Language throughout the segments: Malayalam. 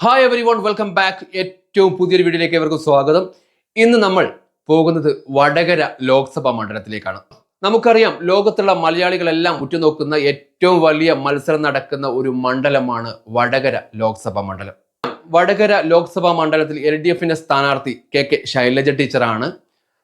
Hi everyone welcome back ഏറ്റവും പുതിയൊരു വീഡിയോയിലേക്ക് എവർക്കും സ്വാഗതം. ഇന്ന് നമ്മൾ പോകുന്നത് വടകര ലോക്സഭാ മണ്ഡലത്തിലേക്കാണ്. നമുക്കറിയാം ലോകത്തുള്ള മലയാളികളെല്ലാം ഉറ്റുനോക്കുന്ന ഏറ്റവും വലിയ മത്സരം നടക്കുന്ന ഒരു മണ്ഡലമാണ് വടകര ലോക്സഭാ മണ്ഡലം. വടകര ലോക്സഭാ മണ്ഡലത്തിൽ എൽ ഡി എഫിന്റെ സ്ഥാനാർത്ഥി കെ കെ ശൈലജ ടീച്ചറാണ്.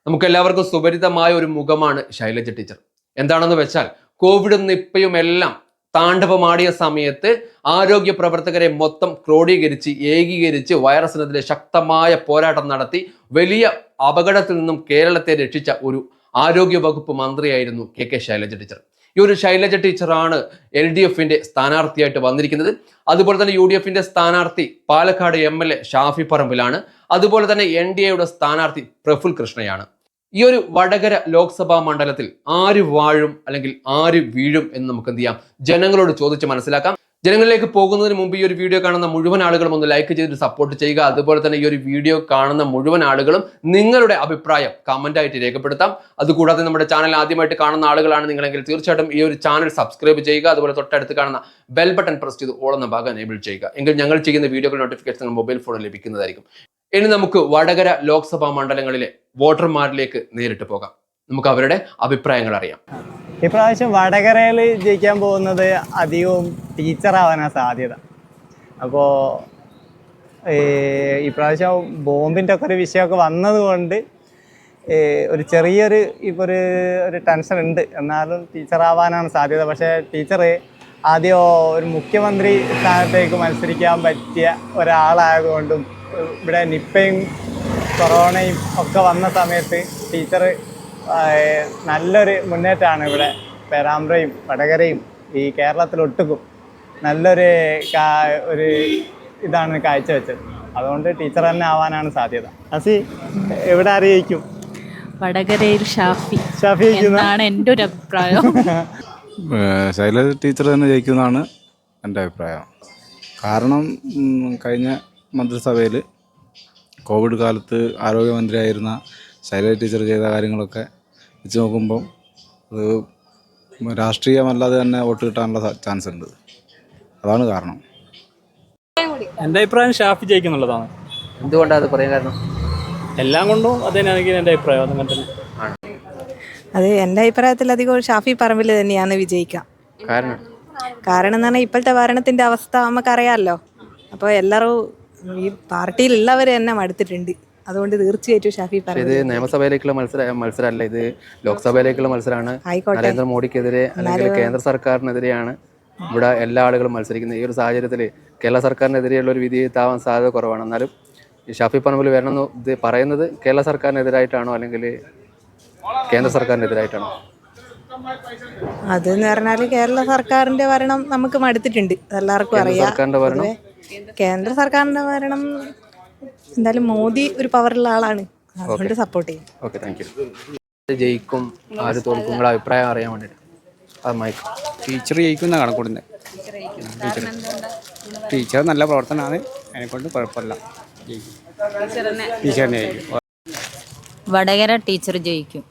നമുക്ക് എല്ലാവർക്കും സുപരിതമായ ഒരു മുഖമാണ് ശൈലജ ടീച്ചർ. എന്താണെന്ന് വെച്ചാൽ കോവിഡും നിപ്പയും എല്ലാം താണ്ഡവമാടിയ സമയത്ത് ആരോഗ്യ പ്രവർത്തകരെ മൊത്തം ക്രോഡീകരിച്ച് ഏകീകരിച്ച് വൈറസിനെതിരെ ശക്തമായ പോരാട്ടം നടത്തി വലിയ അപകടത്തിൽ നിന്നും കേരളത്തെ രക്ഷിച്ച ഒരു ആരോഗ്യ വകുപ്പ് മന്ത്രിയായിരുന്നു കെ കെ ശൈലജ ടീച്ചർ. ഈ ഒരു ശൈലജ ടീച്ചറാണ് എൽ ഡി എഫിന്റെ സ്ഥാനാർത്ഥിയായിട്ട് വന്നിരിക്കുന്നത്. അതുപോലെ തന്നെ യു ഡി എഫിന്റെ സ്ഥാനാർത്ഥി Palakkad M L A Shafi പറമ്പിലാണ്. അതുപോലെ തന്നെ എൻ ഡി എയുടെ സ്ഥാനാർത്ഥി പ്രഫുൽ കൃഷ്ണയാണ്. ഈ ഒരു വടകര ലോക്സഭാ മണ്ഡലത്തിൽ ആര് വാഴും അല്ലെങ്കിൽ ആര് വീഴും എന്ന് നമുക്ക് എന്ത് ചെയ്യാം? ജനങ്ങളോട് ചോദിച്ച് മനസ്സിലാക്കാം. ജനങ്ങളിലേക്ക് പോകുന്നതിന് മുമ്പ് ഈ ഒരു വീഡിയോ കാണുന്ന മുഴുവൻ ആളുകളും ഒന്ന് ലൈക്ക് ചെയ്തിട്ട് സപ്പോർട്ട് ചെയ്യുക. അതുപോലെ തന്നെ ഈ ഒരു വീഡിയോ കാണുന്ന മുഴുവൻ ആളുകളും നിങ്ങളുടെ അഭിപ്രായം കമന്റ് ആയിട്ട് രേഖപ്പെടുത്താം. അതുകൂടാതെ നമ്മുടെ ചാനൽ ആദ്യമായിട്ട് കാണുന്ന ആളുകളാണ് നിങ്ങളെങ്കിൽ തീർച്ചയായിട്ടും ഈ ഒരു ചാനൽ സബ്സ്ക്രൈബ് ചെയ്യുക. അതുപോലെ തൊട്ടടുത്ത് കാണുന്ന ബെൽ ബട്ടൺ പ്രസ് ചെയ്ത് ഓൾ എന്ന ഭാഗം എനേബിൾ ചെയ്യുക. എങ്കിൽ ഞങ്ങൾ ചെയ്യുന്ന വീഡിയോകൾ നോട്ടിഫിക്കേഷൻ മൊബൈൽ ഫോണിൽ ലഭിക്കുന്നതായിരിക്കും. ഇനി നമുക്ക് വടകര ലോക്സഭാ മണ്ഡലങ്ങളിലെ വോട്ടർമാരിലേക്ക് നേരിട്ട് പോകാം. നമുക്ക് അവരുടെ അഭിപ്രായങ്ങൾ അറിയാം. ഇപ്രാവശ്യം വടകരയിൽ ജയിക്കാൻ പോകുന്നത് അധികവും ടീച്ചറാവാനാണ് സാധ്യത. അപ്പോൾ ഇപ്രാവശ്യം ബോംബിന്റെ ഒക്കെ ഒരു വിഷയമൊക്കെ വന്നതുകൊണ്ട് ഒരു ചെറിയൊരു ഇപ്പോൾ ഒരു ഒരു ടെൻഷൻ ഉണ്ട്. എന്നാലും ടീച്ചറാവാനാണ് സാധ്യത. പക്ഷേ ടീച്ചർ ആദ്യം ഒരു മുഖ്യമന്ത്രി സ്ഥാനത്തേക്ക് മത്സരിക്കാൻ പറ്റിയ ഒരാളായതുകൊണ്ടും ഇവിടെ നിപ്പയും കൊറോണയും ഒക്കെ വന്ന സമയത്ത് ടീച്ചർ നല്ലൊരു മുന്നേറ്റമാണ് ഇവിടെ. പേരാമ്പ്രയും വടകരയും ഈ കേരളത്തിലൊട്ടുക്കും നല്ലൊരു കാ- ഒരു ഇതാണ് കാഴ്ചവെച്ചത്. അതുകൊണ്ട് ടീച്ചർ തന്നെ ആവാനാണ് സാധ്യത. അസി എവിടെ അറിയിക്കും? വടകരയിൽ ഷാഫി. ഷാഫി എന്നാണ് എന്റെ ഒരു അഭിപ്രായം. ശൈലജ ടീച്ചർ തന്നെ ജയിക്കുന്നതാണ് എന്റെ അഭിപ്രായം. കാരണം കഴിഞ്ഞ മന്ത്രിസഭയിൽ കോവിഡ് കാലത്ത് ആരോഗ്യമന്ത്രിയായിരുന്ന ശൈല ടീച്ചർ ചെയ്ത കാര്യങ്ങളൊക്കെ വെച്ച് നോക്കുമ്പോൾ അത് രാഷ്ട്രീയമല്ലാതെ തന്നെ വോട്ട് കിട്ടാനുള്ള ചാൻസ് ഉണ്ട്. അതാണ് കാരണം. എന്റെ അഭിപ്രായം ഷാഫി ജയിക്കുന്നുള്ളതാണ്. എന്തുകൊണ്ടാണ് അത് പറയാൻ കാരണം എല്ലാം കൊണ്ടും അത് തന്നെയാണെങ്കിൽ എന്റെ അഭിപ്രായം അതങ്ങനെ തന്നെ. അത് എന്റെ അഭിപ്രായത്തിൽ അധികം ഷാഫി പറമ്പിൽ തന്നെയാണ് വിജയിക്കാം. കാരണം? കാരണം എന്ന് പറഞ്ഞാൽ ഇപ്പോഴത്തെ ഭരണത്തിന്റെ അവസ്ഥ നമുക്കറിയാമല്ലോ അപ്പോൾ എല്ലാവരും ഈ പാർട്ടിയിലുള്ളവർ തന്നെ മടുത്തിട്ടുണ്ട്. അതുകൊണ്ട് തീർച്ചയായിട്ടും ഷാഫി ഇത് നിയമസഭയിലേക്കുള്ള മത്സര മത്സരമല്ല ഇത് ലോക്സഭയിലേക്കുള്ള മത്സരമാണ്. നരേന്ദ്രമോദിക്കെതിരെ അല്ലെങ്കിൽ കേന്ദ്ര സർക്കാരിനെതിരെയാണ് ഇവിടെ എല്ലാ ആളുകളും മത്സരിക്കുന്നത്. ഈ ഒരു സാഹചര്യത്തിൽ കേരള സർക്കാരിനെതിരെയുള്ള ഒരു വിധി എത്താവാൻ സാധ്യത കുറവാണ്. എന്നാലും ഷാഫി പറമ്പിൽ വരണമെന്ന് ഇത് പറയുന്നത് കേരള സർക്കാരിനെതിരായിട്ടാണോ അല്ലെങ്കിൽ കേന്ദ്ര സർക്കാരിനെതിരായിട്ടാണോ? അതെന്ന് പറഞ്ഞാൽ കേരള സർക്കാരിന്റെ ഭരണം നമുക്ക് മടുത്തിട്ടുണ്ട്. എല്ലാവർക്കും അറിയാം. സർക്കാരിന്റെ ഭരണം കേന്ദ്ര സർക്കാരിന്റെ ഭരണം എന്തായാലും മോദി ഒരു പവറുള്ള ആളാണ്. അതുകൊണ്ട് സപ്പോർട്ട് ചെയ്യും. ഓക്കെ താങ്ക് യു ജയിക്കും ആര് തോൽക്കും നിങ്ങളുടെ അഭിപ്രായം അറിയാൻ വേണ്ടിയിട്ട് മൈക്ക് ടീച്ചർ ജയിക്കുന്ന കണക്കൂടുന്നത് ടീച്ചർ ടീച്ചർ നല്ല പ്രവർത്തനമാണ് അതിനെക്കൊണ്ട് കുഴപ്പമില്ല. ജയിക്കും ജയിക്കും വടകര ടീച്ചർ ജയിക്കും.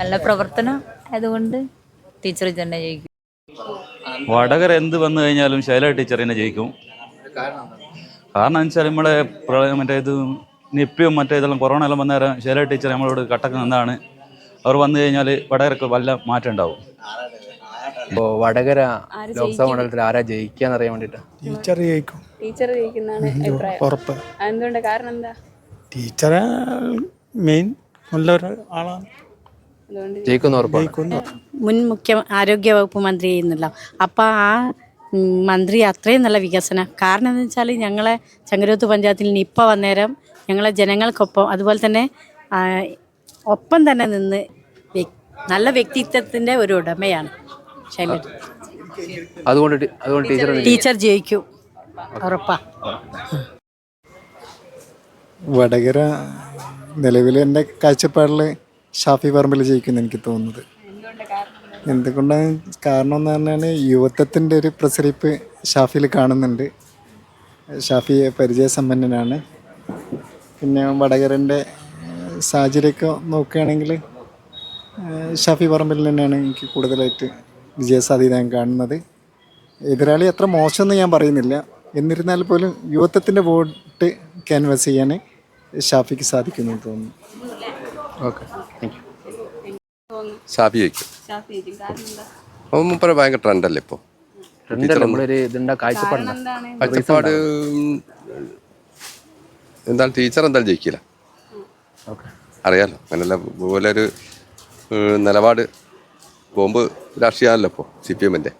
നല്ല പ്രവർത്തനം ആയതുകൊണ്ട് ടീച്ചർ തന്നെ ജയിക്കും. വടകര എന്ത് വന്നു കഴിഞ്ഞാലും ശൈല ടീച്ചർ തന്നെ ജയിക്കും. കാരണം വെച്ചാൽ നമ്മളെ പ്രളയം മറ്റേ ഇത് നിപ്പിയും മറ്റേ ഇതെല്ലാം കൊറോണ എല്ലാം വന്ന നേരം ശൈല ടീച്ചർ നമ്മളോട് കട്ടക്ക് നിന്നാണ്. അവർ വന്നു കഴിഞ്ഞാൽ വടകരക്ക് വല്ല മാറ്റം ഉണ്ടാവും. അപ്പോ വടകര ലോക്സഭാ മണ്ഡലത്തിൽ ആരാ ജയിക്കാന്ന് അറിയാൻ വേണ്ടിട്ടാ ടീച്ചർ ജയിക്കും. ടീച്ചർ ജയിക്കുന്നതാണ് അഭിപ്രായം. ഉറപ്പ്. എന്തുകൊണ്ട് കാരണം എന്താ? ടീച്ചറെ മെയിൻ നല്ലൊരു ആളാണ്. ജയിക്കുന്ന ഉറപ്പാണ്. ജയിക്കുന്നു മുൻ മുഖ്യ ആരോഗ്യ വകുപ്പ് മന്ത്രി ചെയ്യുന്നില്ല. അപ്പൊ ആ മന്ത്രി അത്രയും നല്ല വികസനം. കാരണം എന്ന് വെച്ചാൽ ഞങ്ങളെ ചങ്ങരോത്ത് പഞ്ചായത്തിൽ നിപ്പ വന്നേരം ഞങ്ങളെ ജനങ്ങൾക്കൊപ്പം അതുപോലെ തന്നെ ഒപ്പം തന്നെ നിന്ന് നല്ല വ്യക്തിത്വത്തിന്റെ ഒരു ഉടമയാണ് ശൈലജ. അതുകൊണ്ട് അതുകൊണ്ട് ടീച്ചർ ടീച്ചർ ജയിക്കും. ഉറപ്പാ. വടകര നിലവിൽ എന്റെ കാഴ്ചപ്പാടിൽ ഷാഫി പറമ്പിൽ ജയിക്കുന്നു എനിക്ക് തോന്നുന്നത്. എന്തുകൊണ്ടാണ് കാരണം എന്ന് പറഞ്ഞാൽ യുവത്വത്തിന്റെ ഒരു പ്രസരിപ്പ് ഷാഫിയിൽ കാണുന്നുണ്ട്. ഷാഫി പരിചയസമ്പന്നനാണ്. പിന്നെ വടകരന്റെ സാഹചര്യമൊക്കെ നോക്കുകയാണെങ്കിൽ ഷാഫി പറമ്പിൽ തന്നെയാണ് എനിക്ക് കൂടുതലായിട്ട് വിജയസാധ്യത ഞാൻ കാണുന്നത്. എതിരാളി അത്ര മോശമെന്ന് ഞാൻ പറയുന്നില്ല. എന്നിരുന്നാൽ പോലും യുവത്വത്തിന്റെ വോട്ട് ക്യാൻവാസ് ചെയ്യാൻ ഷാഫിക്ക് സാധിക്കുന്നു തോന്നുന്നു. ഓക്കെ. താങ്ക് യു ഷാഫി ചോദിക്കും അവൻ മൂപ്പര ഭയങ്കര ട്രെൻഡല്ലേ ഇപ്പോൾ നമ്മളൊരു ഇതുണ്ട കാഴ്ചപ്പാടുണ്ട? എന്താണ്? കാഴ്ചപ്പാട് എന്താണ്? ടീച്ചർ എന്തായാലും ജയിക്കില്ല. ഓക്കെ. അറിയാലോ അങ്ങനെയല്ല പോലെ ഒരു നിലപാട് ബോംബ് രാഷ്ട്രീയമാണല്ലോ ഇപ്പോൾ സി പി എമ്മിന്റെ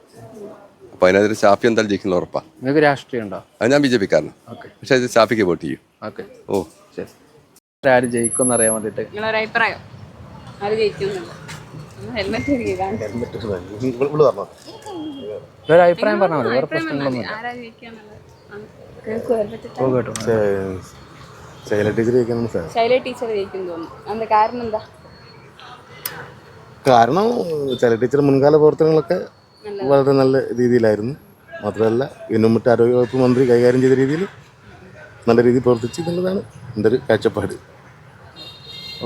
അപ്പോൾ അതിനെതിരെ ഷാഫി എന്തായാലും ജയിക്കുന്ന ഉറപ്പാണ് നിങ്ങൾക്ക് രാഷ്ട്രീയം ഉണ്ടോ? അത് ഞാൻ ബി ജെ പിക്കാരനാണ് കാരണം പക്ഷേ ഇത് ഷാഫിക്ക് വോട്ട് ചെയ്യും. ഓക്കെ. ഓ. ശരി. ആര് ജയിക്കും എന്നറിയാൻ വേണ്ടിട്ട് അഭിപ്രായം ആര് അഭിപ്രായം പറഞ്ഞാൽ മതി. വേറെ പ്രശ്നങ്ങളൊന്നും ശൈല ടീച്ചർ ശൈല ടീച്ചർ ജയിക്കും തോന്നുന്നു. കാരണം എന്താ? കാരണം ശൈല ടീച്ചർ മുൻകാല പ്രവർത്തനങ്ങളൊക്കെ വളരെ നല്ല രീതിയിലായിരുന്നു. മാത്രമല്ല ഇതിനു ആരോഗ്യവകുപ്പ് മന്ത്രി കൈകാര്യം ചെയ്ത രീതിയിൽ നല്ല രീതിയിൽ പ്രവർത്തിച്ചു എന്നുള്ളതാണ് എന്റെ ഒരു കാഴ്ചപ്പാട്.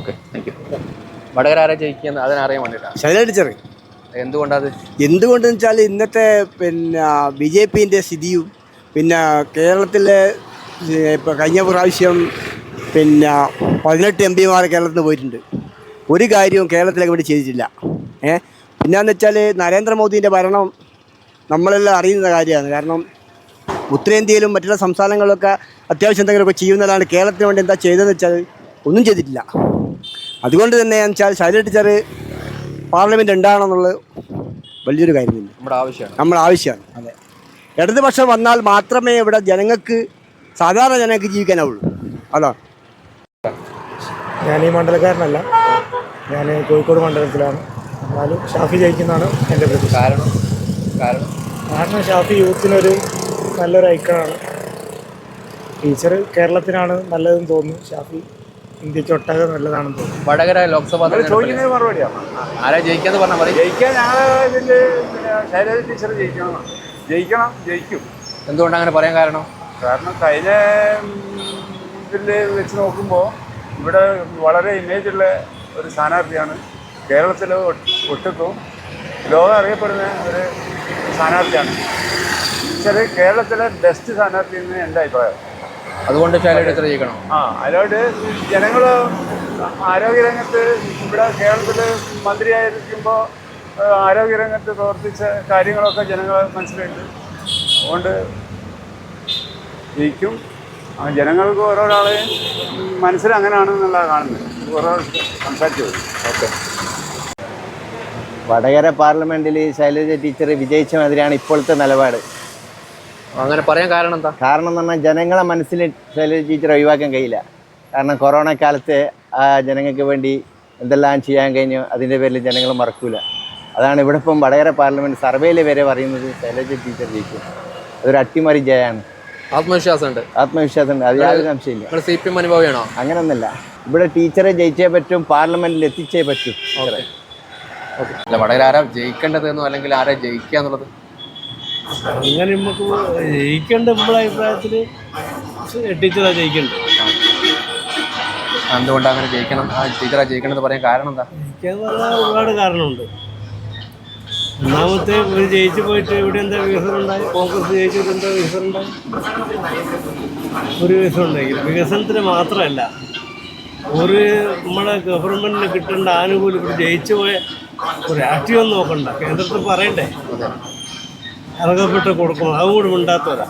ഓക്കെ താങ്ക് യു വടകര ആരാ ജയിക്കുന്നത്? അതിനറിയാൻ വേണ്ടിയിട്ടാണ് ശൈല എന്തുകൊണ്ടത്? എന്തുകൊണ്ടെന്ന് വെച്ചാൽ ഇന്നത്തെ പിന്നെ ബി ജെ പിന്റെ സ്ഥിതിയും പിന്നെ കേരളത്തിലെ ഇപ്പം കഴിഞ്ഞ പ്രാവശ്യം പിന്നെ പതിനെട്ട് എം പിമാർ കേരളത്തിൽ നിന്ന് പോയിട്ടുണ്ട്. ഒരു കാര്യവും കേരളത്തിലേക്ക് വേണ്ടി ചെയ്തിട്ടില്ല. ഏ പിന്നെന്ന് വെച്ചാൽ നരേന്ദ്രമോദീന്റെ ഭരണം നമ്മളെല്ലാം അറിയുന്ന കാര്യമാണ്. കാരണം ഉത്തരേന്ത്യയിലും മറ്റുള്ള സംസ്ഥാനങ്ങളിലൊക്കെ അത്യാവശ്യം എന്തെങ്കിലുമൊക്കെ ചെയ്യുന്നതാണ് കേരളത്തിന് വേണ്ടി എന്താ ചെയ്തതെന്ന് വെച്ചാൽ ഒന്നും ചെയ്തിട്ടില്ല. അതുകൊണ്ട് തന്നെ എന്ന് വെച്ചാൽ ശൈല ടീച്ചർ പാർലമെന്റ് ഉണ്ടാകണമെന്നുള്ളത് വലിയൊരു കാര്യം തന്നെ നമ്മുടെ ആവശ്യമാണ്. നമ്മുടെ ആവശ്യമാണ്. അതെ. ഇടതുപക്ഷം വന്നാൽ മാത്രമേ ഇവിടെ ജനങ്ങൾക്ക് സാധാരണ ജനങ്ങൾക്ക് ജീവിക്കാനാവുള്ളൂ. അതാണ് ഞാൻ ഈ മണ്ഡലക്കാരനല്ല. ഞാൻ കോഴിക്കോട് മണ്ഡലത്തിലാണ്. എന്നാലും ഷാഫി ജയിക്കുന്നതാണ് എന്റെ പ്രതി കാരണം? കാരണം? കാരണം ഷാഫി യൂത്തിനൊരു നല്ലൊരു ഐക്കണാണ്. ടീച്ചർ കേരളത്തിനാണ് നല്ലതെന്ന് തോന്നുന്നു. ഷാഫി ഇന്ത്യയ്ക്ക് ഒട്ടാകെ നല്ലതാണെന്ന് തോന്നുന്നു. വടകര ലോക്സഭാ തെരഞ്ഞെടുപ്പിൽ. മറുപടിയാണ് ആരാ ജയിക്കാന്ന് പറഞ്ഞാൽ മതി. ജയിക്കാൻ ഞങ്ങൾ ശൈലജ ടീച്ചർ ജയിക്കണം. ജയിക്കണം ജയിക്കും. എന്തുകൊണ്ട് അങ്ങനെ പറയാൻ കാരണം? കാരണം കഴിഞ്ഞ ഇതിൽ വെച്ച് നോക്കുമ്പോൾ ഇവിടെ വളരെ ഇമേജ് ഉള്ള ഒരു സ്ഥാനാർത്ഥിയാണ് കേരളത്തിൽ ഒട്ടുക്കും ലോകം അറിയപ്പെടുന്ന ഒരു സ്ഥാനാർത്ഥിയാണ്. ചില കേരളത്തിലെ ബെസ്റ്റ് സ്ഥാനാർത്ഥി എന്ന് എന്റെ അഭിപ്രായം. അതുകൊണ്ട് ശൈല എത്ര ജയിക്കണം? ആ അതിലോട്ട് ജനങ്ങൾ ആരോഗ്യരംഗത്ത് ഇവിടെ കേരളത്തിൽ മന്ത്രിയായിരിക്കുമ്പോൾ ആരോഗ്യരംഗത്ത് പ്രവർത്തിച്ച കാര്യങ്ങളൊക്കെ ജനങ്ങൾ മനസ്സിലുണ്ട്. അതുകൊണ്ട് ജയിക്കും. ആ ജനങ്ങൾക്ക് ഓരോരാളെയും മനസ്സിൽ അങ്ങനെയാണെന്നുള്ള കാണുന്നത്. ഓരോ സംസാരിച്ചു. ഓക്കെ. വടകര പാർലമെന്റിൽ ശൈലജ ടീച്ചർ വിജയിച്ച മാതിരിയാണ് ഇപ്പോഴത്തെ നിലപാട്. അങ്ങനെ പറയാൻ കാരണം എന്താ? കാരണം എന്ന് പറഞ്ഞാൽ ജനങ്ങളെ മനസ്സിൽ ശൈലജ ടീച്ചർ ഒഴിവാക്കാൻ കഴിയില്ല. കാരണം കൊറോണ കാലത്ത് ആ ജനങ്ങൾക്ക് വേണ്ടി എന്തെല്ലാം ചെയ്യാൻ കഴിഞ്ഞു അതിന്റെ പേരിൽ ജനങ്ങൾ മറക്കൂല. അതാണ് ഇവിടെ ഇപ്പം വടകര പാർലമെന്റ് സർവേയിൽ വരെ പറയുന്നത് ശൈലജ ടീച്ചർ ജയിക്കും. അതൊരു അട്ടിമറി ജയമാണ്. ആത്മവിശ്വാസമുണ്ട്. ആത്മവിശ്വാസമുണ്ട്. അത് യാതൊരു സംശയമില്ല സി പി എം അനുഭവിയാണോ? അങ്ങനൊന്നുമില്ല. ഇവിടെ ടീച്ചറെ ജയിച്ചേ പറ്റും പാർലമെന്റിൽ എത്തിച്ചേ പറ്റും. വടകര ആരാ ജയിക്കേണ്ടതെന്നോ അല്ലെങ്കിൽ ആരാ ജയിക്കുക എന്നുള്ളത്? അങ്ങനെ നമുക്ക് ജയിക്കേണ്ട നമ്മുടെ അഭിപ്രായത്തിൽ ടീച്ചറാണ് ജയിക്കേണ്ടത്. എന്തുകൊണ്ട് അങ്ങനെ ജയിക്കണം? ആ ടീച്ചറാ ജയിക്കണം എന്ന് പറയാൻ കാരണം എന്താ? ജയിക്കാന്ന് പറഞ്ഞാൽ ഒരുപാട് കാരണമുണ്ട്. ഒന്നാമത്തെ ഒരു ജയിച്ചു പോയിട്ട് ഇവിടെ എന്താ വികസനം ഉണ്ടായി? കോൺഗ്രസ് ജയിച്ചിട്ട് എന്താ വികസനം ഉണ്ടായി? ഒരു വികസനം ഉണ്ടായി വികസനത്തിന് മാത്രമല്ല ഒരു നമ്മുടെ ഗവൺമെന്റിന് കിട്ടേണ്ട ആനുകൂല്യം ഇവിടെ ജയിച്ചു പോയ രാഷ്ട്രീയം നോക്കണ്ട. കേന്ദ്രത്തിൽ പറയണ്ടേ? ഇറങ്ങപ്പെട്ട് കൊടുക്കണം അതുകൂടി മിണ്ടാത്തവരാ.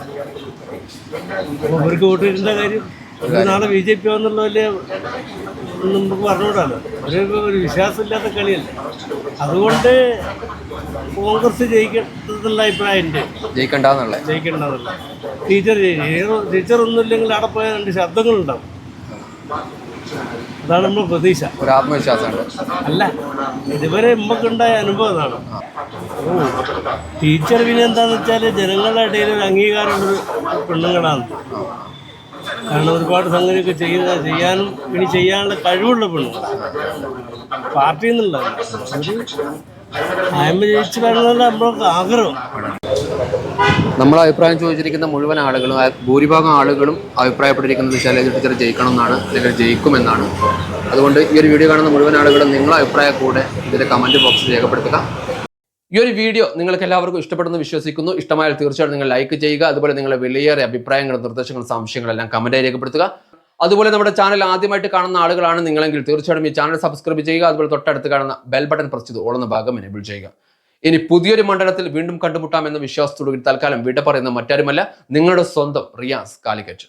അപ്പോൾ ഇവർക്ക് വോട്ട് ചെയ്യേണ്ട കാര്യം ഒരു നാളെ ബി ജെ പി വന്നുള്ള വലിയ നമുക്ക് പറഞ്ഞുകൂടാലോ. ഒരു ഒരു വിശ്വാസമില്ലാത്ത കളിയല്ലേ. അതുകൊണ്ട് കോൺഗ്രസ് ജയിക്കുന്നുള്ള അഭിപ്രായം ഉണ്ട് ജയിക്കണ്ടെന്നുള്ള ജയിക്കണ്ടെന്നുള്ള ടീച്ചർ ടീച്ചർ ഒന്നുമില്ലെങ്കിൽ അവിടെ പോയ രണ്ട് ശബ്ദങ്ങളുണ്ടാവും. അതാണ് നമ്മൾ പ്രതീക്ഷ. ഒരു ആത്മവിശ്വാസമുണ്ട് അല്ല ഇതുവരെ നമുക്കുണ്ടായ അനുഭവം അതാണ്. ടീച്ചർ പിന്നെ എന്താണെന്ന് വെച്ചാൽ ജനങ്ങളുടെ ഇടയിൽ ഒരു അംഗീകാരമുള്ള പെണ്ണുങ്ങളാണ്. കാരണം ഒരുപാട് സംഗതിയൊക്കെ ചെയ്യുന്ന ചെയ്യാനും ഇനി ചെയ്യാനുള്ള കഴിവുള്ള പെണ്ണുങ്ങൾ പാർട്ടിയിൽ ആഗ്രഹം. നമ്മൾ അഭിപ്രായം ചോദിച്ചിരിക്കുന്ന മുഴുവൻ ആളുകളും ഭൂരിഭാഗം ആളുകളും അഭിപ്രായപ്പെട്ടിരിക്കുന്നത് ശൈലജ ടീച്ചർ ജയിക്കണം എന്നാണ് അല്ലെങ്കിൽ ജയിക്കുമെന്നാണ്. അതുകൊണ്ട് ഈ ഒരു വീഡിയോ കാണുന്ന മുഴുവൻ ആളുകളും നിങ്ങളെ അഭിപ്രായം കൂടെ ഇതിന്റെ കമന്റ് ബോക്സിൽ രേഖപ്പെടുത്തുക. ഈ ഒരു വീഡിയോ നിങ്ങൾക്ക് എല്ലാവർക്കും ഇഷ്ടപ്പെടുന്നു വിശ്വസിക്കുന്നു. ഇഷ്ടമായാൽ തീർച്ചയായിട്ടും നിങ്ങൾ ലൈക്ക് ചെയ്യുക. അതുപോലെ നിങ്ങളുടെ വിലയേറെ അഭിപ്രായങ്ങളും നിർദ്ദേശങ്ങളും സംശയങ്ങളെല്ലാം കമന്റായി രേഖപ്പെടുത്തുക. അതുപോലെ നമ്മുടെ ചാനൽ ആദ്യമായിട്ട് കാണുന്ന ആളുകളാണ് നിങ്ങളെങ്കിൽ തീർച്ചയായിട്ടും ഈ ചാനൽ സബ്സ്ക്രൈബ് ചെയ്യുക അതുപോലെ തൊട്ടടുത്ത് കാണുന്ന ബെൽ ബട്ടൺ പ്രസ് ചെയ്ത് ഓളുന്ന ഭാഗം എനേബിൾ ചെയ്യുക. ഇനി പുതിയൊരു മണ്ഡലത്തിൽ വീണ്ടും കണ്ടുമുട്ടാമെന്ന വിശ്വാസത്തോടുകൂടി തൽക്കാലം വിട പറയുന്ന മറ്റാരുമല്ല നിങ്ങളുടെ സ്വന്തം റിയാസ് കാലിക്കറ്റ്.